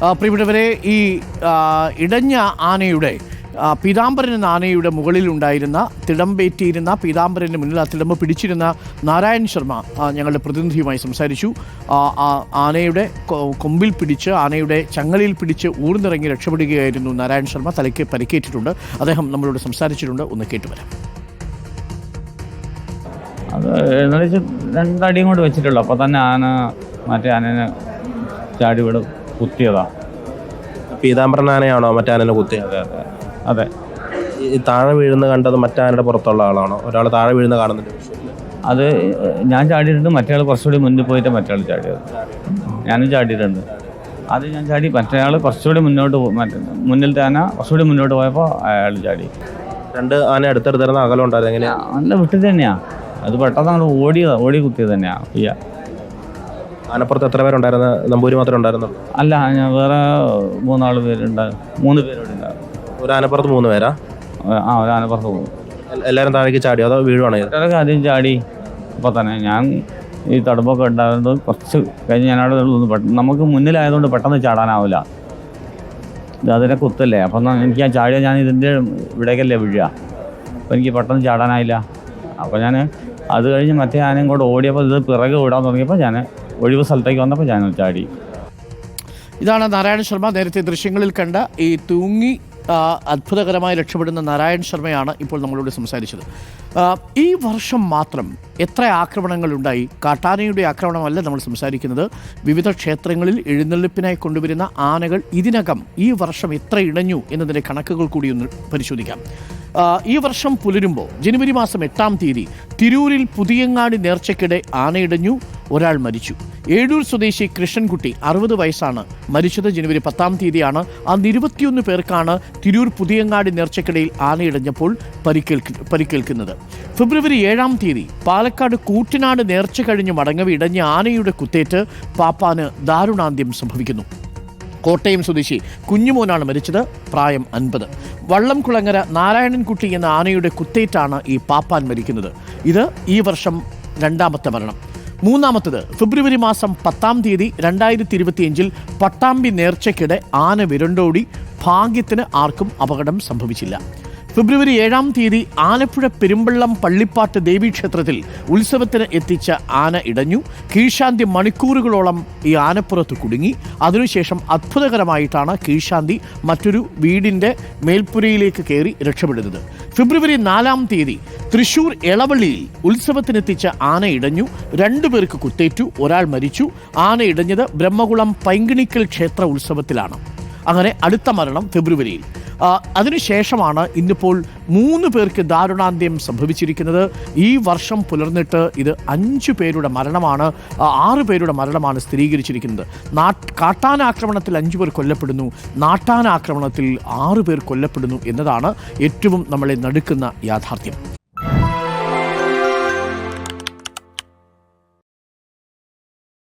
പ്രിയപ്പെട്ടവരെ ഈ ഇടഞ്ഞ ആനയുടെ പീതാംബരൻ എന്ന ആനയുടെ മുകളിലുണ്ടായിരുന്ന തിടമ്പേറ്റിയിരുന്ന പീതാംബരന്റെ മുന്നിൽ ആ തിടമ്പ് പിടിച്ചിരുന്ന നാരായൺ ശർമ്മ ഞങ്ങളുടെ പ്രതിനിധിയുമായി സംസാരിച്ചു. ആനയുടെ കൊമ്പിൽ പിടിച്ച് ആനയുടെ ചങ്ങലയിൽ പിടിച്ച് ഊർന്നിറങ്ങി രക്ഷപ്പെടുകയായിരുന്നു നാരായൺ ശർമ്മ. തലയ്ക്ക് പരിക്കേറ്റിട്ടുണ്ട്. അദ്ദേഹം നമ്മളോട് സംസാരിച്ചിട്ടുണ്ട്. ഒന്ന് കേട്ടുവരാം അത് എഴുന്നള്ളിച്ച് രണ്ടടിയും കൊണ്ട് വെച്ചിട്ടുള്ളൂ. അപ്പോൾ തന്നെ ആന മറ്റേ ആനനെ ചാടി ഇവിടെ കുത്തിയതാ. പീതാംബരൻ ആനയാണോ മറ്റേ ആനനെ കുത്തിയത്? അതെ അതെ. അതെ. ഈ താഴെ വീഴുന്ന കണ്ടത് മറ്റേ ആനയുടെ പുറത്തുള്ള ആളാണോ? ഒരാൾ താഴെ വീഴുന്ന കാണുന്നുണ്ട്. അത് ഞാൻ ചാടിയിട്ടുണ്ട്. മറ്റേ ആൾ കുറച്ചുകൂടി മുന്നിൽ പോയിട്ട് മറ്റേ ആൾ ചാടിയത്. ഞാനും ചാടിയിട്ടുണ്ട്. അത് ഞാൻ ചാടി മറ്റേയാൾ ആൾ കുറച്ചുകൂടി മുന്നോട്ട് മുന്നിൽ മറ്റേ മുന്നിൽ ആന കുറച്ചുകൂടി മുന്നോട്ട് പോയപ്പോൾ അയാൾ ചാടി. രണ്ട് ആന അടുത്തടുത്തിരുന്ന അകലം ഉണ്ടായിരുന്നു. എങ്ങനെയാ? നല്ല വിട്ടത് തന്നെയാ. അത് പെട്ടെന്ന് അങ്ങോട്ട് ഓടിയതാ. ഓടി കുത്തിയത് തന്നെയാ. ഇയ്യ ആനപ്പുറത്ത് എത്ര പേരുണ്ടായിരുന്നു? നമ്പൂരി മാത്രമേ ഉണ്ടായിരുന്നുള്ളൂ. അല്ല ഞാൻ വേറെ മൂന്നാൽ പേരുണ്ടായിരുന്നു മൂന്ന് പേരുണ്ടായിരുന്നു ഒരു ആനപ്പുറത്ത് മൂന്ന് പേരാ? ആ ഒരു ആനപ്പുറത്ത് പോകും എല്ലാവരും താഴേക്ക് ചാടി അതോ വീഴുവാണോ ഇത് ആദ്യം ചാടി അപ്പോൾ തന്നെ ഞാൻ ഈ തടുപ്പൊക്കെ ഉണ്ടായിരുന്നത് കുറച്ച് കഴിഞ്ഞ് ഞാനവിടെ പെട്ടെന്ന് നമുക്ക് മുന്നിലായതുകൊണ്ട് പെട്ടെന്ന് ചാടാനാവില്ല ഇത് അതിനെ കുത്തല്ലേ? അപ്പം എനിക്ക് ഞാൻ ചാടിയാൽ ഞാൻ ഇതിന്റെ ഇവിടേക്കല്ലേ വീഴുക. അപ്പോൾ എനിക്ക് പെട്ടെന്ന് ചാടാനായില്ല. അപ്പോൾ ഞാൻ അത് കഴിഞ്ഞ് മറ്റേ ആനയും കൂടെ ഓടിയപ്പോൾ ഇത് പിറകെ വിടാൻ തുടങ്ങിയപ്പോൾ ഞാൻ ഒഴിവ് സ്ഥലത്തേക്ക് വന്നപ്പോൾ ഞാൻ ചാടി. ഇതാണ് നാരായണ ശർമ്മ നേരത്തെ ദൃശ്യങ്ങളിൽ കണ്ട ഈ തൂങ്ങി അത്ഭുതകരമായി രക്ഷപ്പെടുന്ന നാരായൺ ശർമ്മയാണ് ഇപ്പോൾ നമ്മളോട് സംസാരിച്ചത്. ഈ വർഷം മാത്രം എത്ര ആക്രമണങ്ങൾ ഉണ്ടായി കാട്ടാനയുടെ ആക്രമണമല്ല നമ്മൾ സംസാരിക്കുന്നത്. വിവിധ ക്ഷേത്രങ്ങളിൽ എഴുന്നള്ളിപ്പിനായി കൊണ്ടുവരുന്ന ആനകൾ ഇതിനകം ഈ വർഷം എത്ര ഇണഞ്ഞു എന്നതിന്റെ കണക്കുകൾ കൂടി ഒന്ന് പരിശോധിക്കാം. ഈ വർഷം പുലരുമ്പോൾ ജനുവരി മാസം എട്ടാം തീയതി തിരൂരിൽ പുതിയങ്ങാടി നേർച്ചയ്ക്കിടെ ആനയിടഞ്ഞു. ഒരാൾ മരിച്ചു. ഏഴൂർ സ്വദേശി കൃഷ്ണൻകുട്ടി അറുപത് വയസ്സാണ്. മരിച്ചത് ജനുവരി പത്താം തീയതിയാണ്. അന്ന് ഇരുപത്തിയൊന്ന് പേർക്കാണ് തിരൂർ പുതിയങ്ങാടി നേർച്ചക്കിടയിൽ ആനയിടഞ്ഞപ്പോൾ പരിക്കേൽക്ക് പരിക്കേൽക്കുന്നത്. ഫെബ്രുവരി ഏഴാം തീയതി പാലക്കാട് കൂട്ടിനാട് നേർച്ച കഴിഞ്ഞ് മടങ്ങവി ഇടഞ്ഞ ആനയുടെ കുത്തേറ്റ് പാപ്പാന് ദാരുണാന്ത്യം സംഭവിക്കുന്നു. കോട്ടയം സ്വദേശി കുഞ്ഞുമോനാണ് മരിച്ചത്. പ്രായം അൻപത്. വള്ളംകുളങ്ങര നാരായണൻകുട്ടി എന്ന ആനയുടെ കുത്തേറ്റാണ് ഈ പാപ്പാൻ മരിക്കുന്നത്. ഇത് ഈ വർഷം രണ്ടാമത്തെ മരണം. മൂന്നാമത്തത് ഫെബ്രുവരി മാസം പത്താം തീയതി രണ്ടായിരത്തി ഇരുപത്തിയഞ്ചിൽ പട്ടാമ്പി നേർച്ചയ്ക്കിടെ ആന വിരണ്ടോടി ഭാഗ്യത്തിന് ആർക്കും അപകടം സംഭവിച്ചില്ല. ഫെബ്രുവരി ഏഴാം തീയതി ആലപ്പുഴ പെരുമ്പള്ളം പള്ളിപ്പാട്ട് ദേവീക്ഷേത്രത്തിൽ ഉത്സവത്തിന് എത്തിച്ച ആന ഇടഞ്ഞു. കീഴ്ശാന്തി മണിക്കൂറുകളോളം ഈ ആനപ്പുറത്ത് കുടുങ്ങി. അതിനുശേഷം അത്ഭുതകരമായിട്ടാണ് കീഴ്ശാന്തി മറ്റൊരു വീടിന്റെ മേൽപ്പുരയിലേക്ക് കയറി രക്ഷപ്പെടുന്നത്. ഫെബ്രുവരി നാലാം തീയതി തൃശൂർ എളവള്ളിയിൽ ഉത്സവത്തിനെത്തിച്ച ആന ഇടഞ്ഞു. രണ്ടുപേർക്ക് കുത്തേറ്റു ഒരാൾ മരിച്ചു. ആന ഇടഞ്ഞത് ബ്രഹ്മകുളം പൈങ്കിണിക്കൽ ക്ഷേത്ര ഉത്സവത്തിലാണ്. അങ്ങനെ അടുത്ത മരണം ഫെബ്രുവരിയിൽ. അതിനുശേഷമാണ് ഇന്നിപ്പോൾ മൂന്ന് പേർക്ക് ദാരുണാന്ത്യം സംഭവിച്ചിരിക്കുന്നത്. ഈ വർഷം പുലർന്നിട്ട് ഇത് അഞ്ച് പേരുടെ മരണമാണ് ആറ് പേരുടെ മരണമാണ് സ്ഥിരീകരിച്ചിരിക്കുന്നത്. നാട്ട് കാട്ടാനാക്രമണത്തിൽ അഞ്ചു പേർ കൊല്ലപ്പെടുന്നു നാട്ടാനാക്രമണത്തിൽ ആറ് പേർ കൊല്ലപ്പെടുന്നു എന്നതാണ് ഏറ്റവും നമ്മളെ നടുക്കുന്ന യാഥാർത്ഥ്യം.